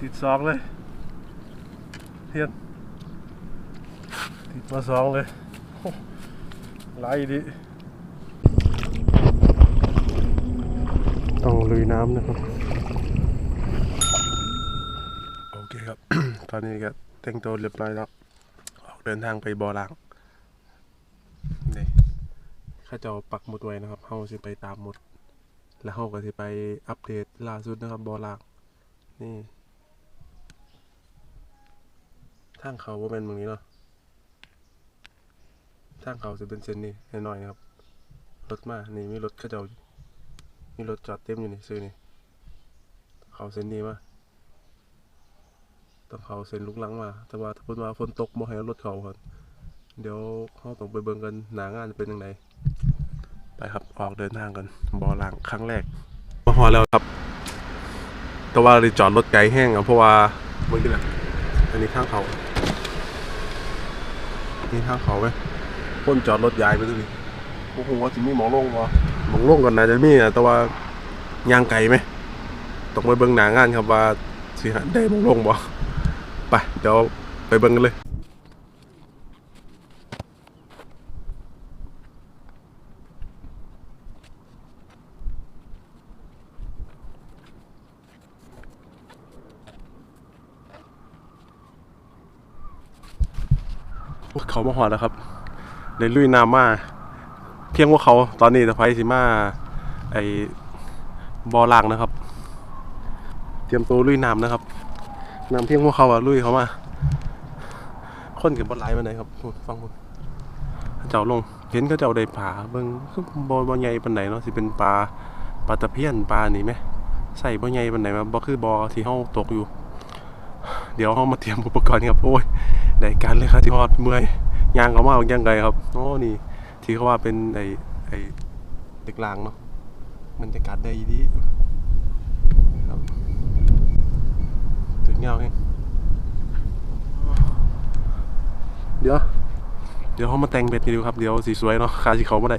ติดสองเลยเทียนติดมาสองเลยโอ้ไหลดิต้องลุยน้ำนะครับ โอเคครับ ตอนนี้ก็แต่งตัวเรียบร้อยแล้ว ออกเดินทางไปบ่อล่างนี่ข้าเจ้าปักหมุดไว้นะครับเฮาสิไปตามหมุด แล้วเฮาก็สิไปอัปเดตล่าสุดนะครับบ่อล่างนี่ ทางเขาว่าเป็นมืองนี้เนาะทางเขาจะเป็นเส้นนี้น้อยๆนะครับ รถมา นี่มีรถเข้าเจ้ามีรถจอดเต็มอยู่นี่ซื้อนี่ เขาเส้นนี้มาต้องเขาเส้นลุกลังมา แต่ว่าถ้าพูดว่าฝนตกบ่ให้รถเขาก่อนเดี๋ยวเขาต้องไปเบิ่งกันหนางานจะเป็นยังไงไปครับออกเดินทางกันบ่อล่างครั้งแรกมาหอแล้วครับ แต่ว่าเลยจอดรถไกลแห้งอะเพราะว่าเมื่อกี้น่ะอันนี้ข้างเขา นี่ข้างเขาไหมคนจอดรถยายไปตรงนี้พวกผมว่าจะมีหมองลงวะหมองลงก่อนนะจะมีอะแต่ว่ายางไก่ไหมต้องไปเบิ่งหนางานครับว่าสิหาได้หมองลงบ่ไปเดี๋ยวไปเบิ่งกันเลย เขามาหอดแล้วครับเลยลุยน้ำมา เพียงว่าเขาตอนนี้ตะไคร้สิมาไอบอลางนะครับ เตรียมตัวลุยน้ำนะครับน้ำเพียงว่าเขาอะลุยเขามาคนกับบอลไหลมาไหนครับฟังพูดเจ้าลง เห็นเขาเจ้าได้ผาเบิ่งคือบอบอใหญ่ปานไหนเนาะสิเป็นปลาปลาตะเพียนปลานี่ไหมใส่บอใหญ่ปานไหนมาบ่คือบอที่เฮาตกอยู่ เดี๋ยวเฮามาเตรียมอุปกรณ์ครับโอ้ย ได้การเลยครับที่ทอดเมื่อยยางเขามาอย่างไงครับโอ้นี่ ที่เขาว่าเป็นไอ้ไอเด็กลางเนาะมันจะกัดได้ดีครับถึงเงาเองเดี๋ยว เดี๋ยวเขามาแต่งเบ็ดนี่ดูครับ เดี๋ยวสีสวยเนาะคาสีเขามาได้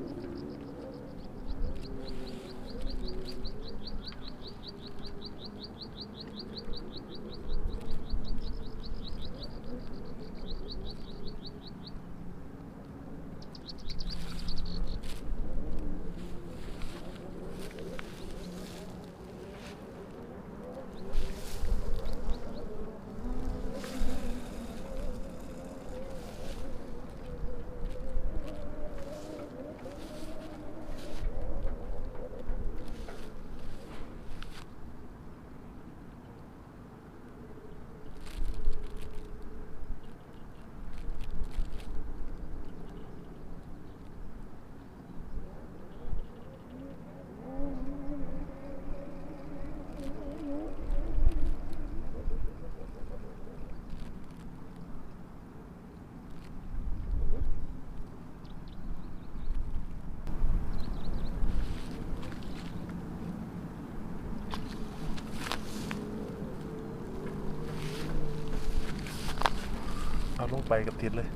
ลงไปกับทิศเลย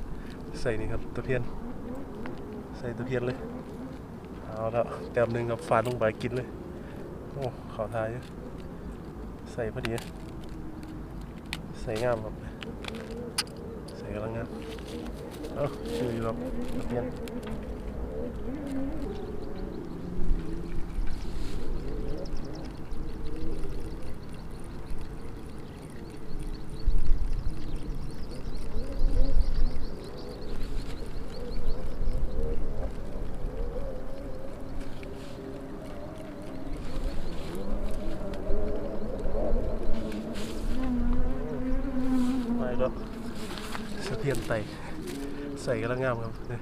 ใส่นี่ครับตะเพียน ใส่ตะเพียนเลย เอาแล้วแต้มหนึ่งครับฟาดลงไปกินเลย โอ้ขอทายใส่พอดี ใส่งามครับ ใส่กำลังงามเอ้าชื่ออยู่ครับตะเพียน ไม่แล้วสะเทียนไต่ใส่กำลังงามครับเนี่ย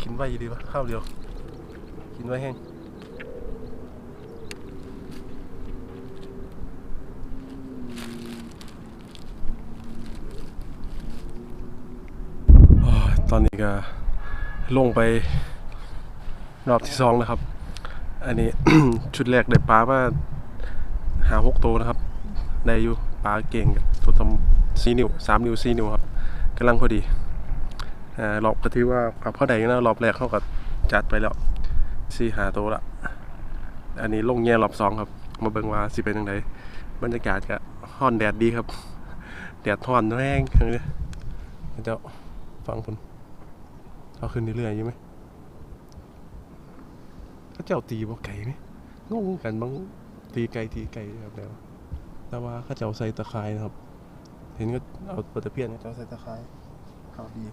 กินไว้ดีวะข้าวเดียว กินไว้แห้งอตอนนี้ก็ลงไปรอบที่สองนะครับ อันนี้ ชุดแรกได้ปลามาหาหกตัวนะครับ ได้อยู่ปลาเก่งกับตัวทำ สี่นิ้วสามนิ้วสี่นิ้วครับกำลังพอดีอ่ารอบก็ถือว่ากับพ่อใดนะรอบแรกเขาก็จัดไปแล้วสี่หาตัวละอันนี้ลงแง่รอบสองครับ มาเบิ่งว่าสิเป็นยังไงบรรยากาศก็ฮ้อนแดดดีครับ แดดฮ้อนแรงอย่างนี้เจ้าฟังผมเอาขึ้นเรื่อยๆอยู่ไหมเขาเจ้าตีบ่ไก่ไหมงงกันบางตีไก่ตีไก่แบบแล้วแต่ว่าเขาเจะเอาใส่ตะไคร้นะครับ เห็นก็เอาปลาตะเพียนเจะเอาใส่ตะไคร้เขาดี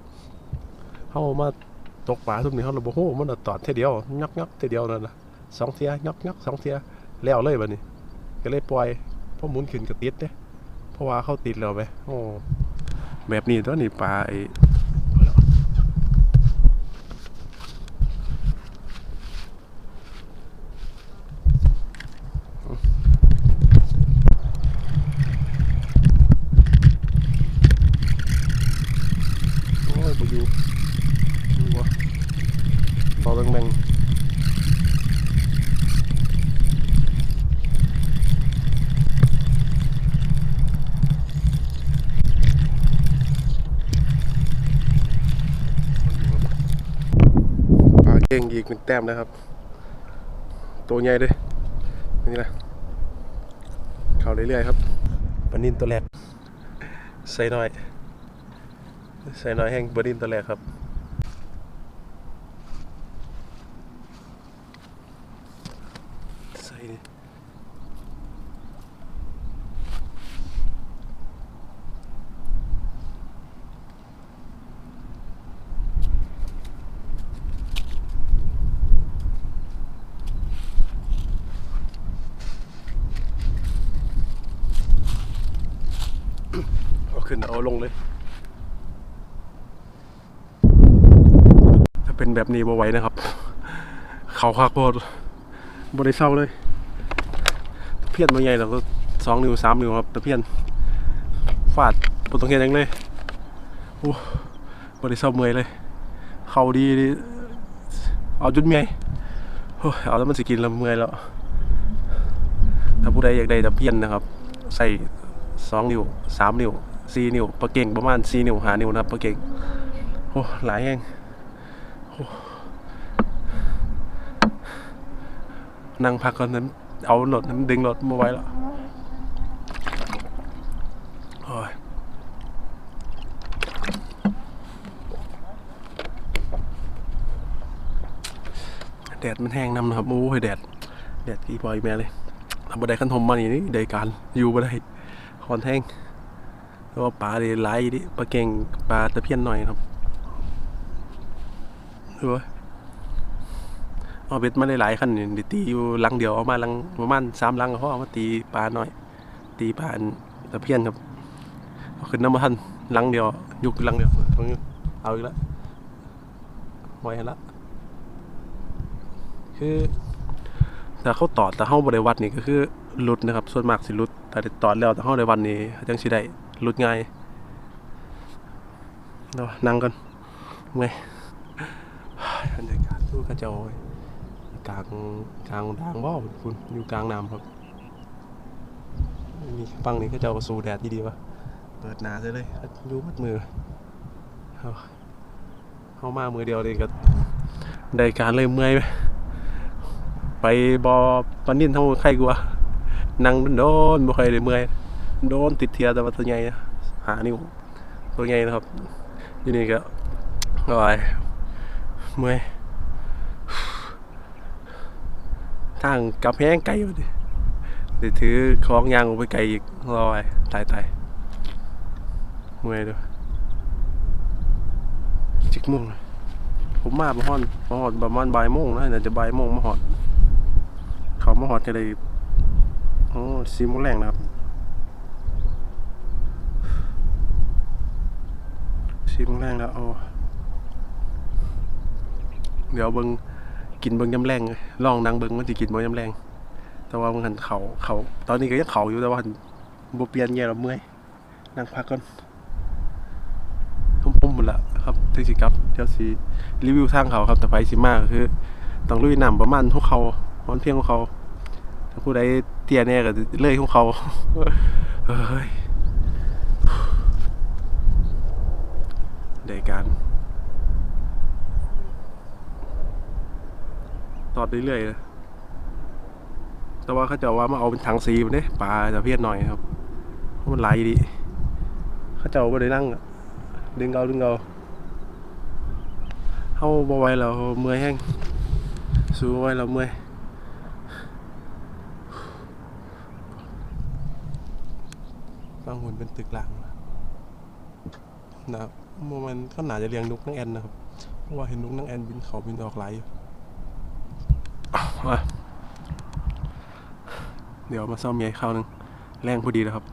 เขามาตกปลาทุกนี้เขาเลยบบโอ้มันตอดเท่เดียวยักยักเท่เดียวนั่นนะสองเทียยักยักสองเทียแล้วเลยบัดนี้ก็เลยปล่อยเพราะหมุนขึ้นกระติดเนี่ยเพราะว่าเขาติดแล้วไปโอ้แบบนี้ตัวนี้ปลาไอ โอ้ยบอยู่อยู่วะเบาแบงๆปลาเก่งอีกหนึ่งแต้มนะครับ ตัวใหญ่เลยนี่นะเข้าเรื่อยๆครับปลานินตัวแรกใส่หน่อย ใส่น่อยแห้งปลานินตัวแรกครับใส่เอาขึ้นเอาลงเลย ถ้า เป็นแบบนี้บ่ไหวนะครับ เขาคักโพดบริเศร้าเลย เพียนมาใหญ่แล้วก็สองนิ้วสามนิ้วครับตะเพียนฟาดบนตรงเฮียนยังเลยโอ้บริเศร้าเมื่อยเลย เขาดีดเอาจุดเมยเอาแล้วมันสิกินแล้วเมื่อยแล้ว ถ้าผู้ใดอยากได้ตะเพียนนะครับ ใส่สองนิ้วสามนิ้วสี่นิ้วปลาเก่งประมาณสี่นิ้วหานิ้วนะครับปลาเก่งโอ้หลายแห้ง นั่งพักก่อนนั้นเอารถนั้นดึงรถมาไว้แล้วโอ้ยแดดมันแห้งนำนะครับโอ้ยแดด แดดกี่ปอยแม่เลยทำบันไดขั้นทมมานี่างนี่ได้การอยู่บันไดคอนแห้งแล้วว่าปลาดีไล่ดิปลาเก่งปลาตะเพียนหน่อยครับ ดูว่าเอาเบ็ดมาหลายๆคันนี่ตีอยู่ลังเดียวเอามาลังประมาณสามลังเขาเอามาตีปลาหน่อย ตีปลาตะเพียนครับเอาขึ้นน้ำมาทันลังเดียว ยุกลังเดียวตรงนี้เอาอีกแล้วไว้ให้ละคือแต่เขาตอดแต่เขาบริวัดนี่ก็คือลุดนะครับ ส่วนมากสิลุด แต่ตอดแล้วแต่เขาในวันนี้จังสิได้ลุดง่ายเดี๋ยวนั่งกันไงบรรย กาศตู้กระเจ้าเว้ยกลางกลางด่างบ่คุณอยู่กลางน้ำครับนี่ฟังนี้ก็จะเอาสู่แดดดีๆวะเปิดหนาซะเลยอยูมัดมือเอาเข้ามามือเดียวเลยก็ได้การเลยเมื่อยไปไปบอปันนินเท่าใครกลัวนั่งโดนๆบ่ค่อยได้เมื่อยโดนติดเทียแต่ว่าตัวใหญ่อะหานิ้วตัวใหญ่นะครับอยู่นี่ก็ลอยเมื่อย ทางกับแห้งไกลอยู่ดิเดี๋ยวถือของยางออกไปไกลอีกลอยตายตายเมื่อยด้วยจิกมุ่งผมมาประมาณมาหอดประมาณบ่ายโมงนะน่าจะบ่ายโมงมาหอด เขามาหอดกันเลยโอ้ซีโมงแรงนะครับซีโมงแรงแล้วเอาเดี๋ยวเบิ้ง กินเบิงยำแรงเลยลองนังเบิงมันจะกินบ่ยำแรง แต่ว่ามันหันเขาเขาตอนนี้ก็ยังเขาอยู่แต่ว่าหันบ่เปลี่ยนแย่แล้วเมื่อยนั่งพักก่อนทุ่มๆหมดละครับถึงสิครับเดี๋ยวสิรีวิวทางเขาครับแต่ไปสิมากคือต้องลุยน้ำประมาณพวกเขาวันเพียงของเขาถ้าผู้ใดเตี้ยแน่ก็เลื่อยของเขาเฮ้ยได้การต อดเรื่อยๆแต่ว่าเขาจะว่ามาเอาเป็นถังสีมันเด้ปลาจะเพี้ยดหน่อยครับเพราะมันไหลดีเขาจะเอาไปได้นั่งดึงเอาดึงเอาเขาบอไว้แล้วเมื่อยแห้งสูบไว้แล้วเมื่อยบางหุ่นเป็นตึกหลังนะครับโมมันก็หนาจะเลี้ยงนกนังแอนนะครับเพราะว่าเห็นนกนังแอนบินเขาบินออกไหลอยู่ มาเดี๋ยวมาซ่อมเมียอีกข้าวหนึงแรงพอดีแล้วครับ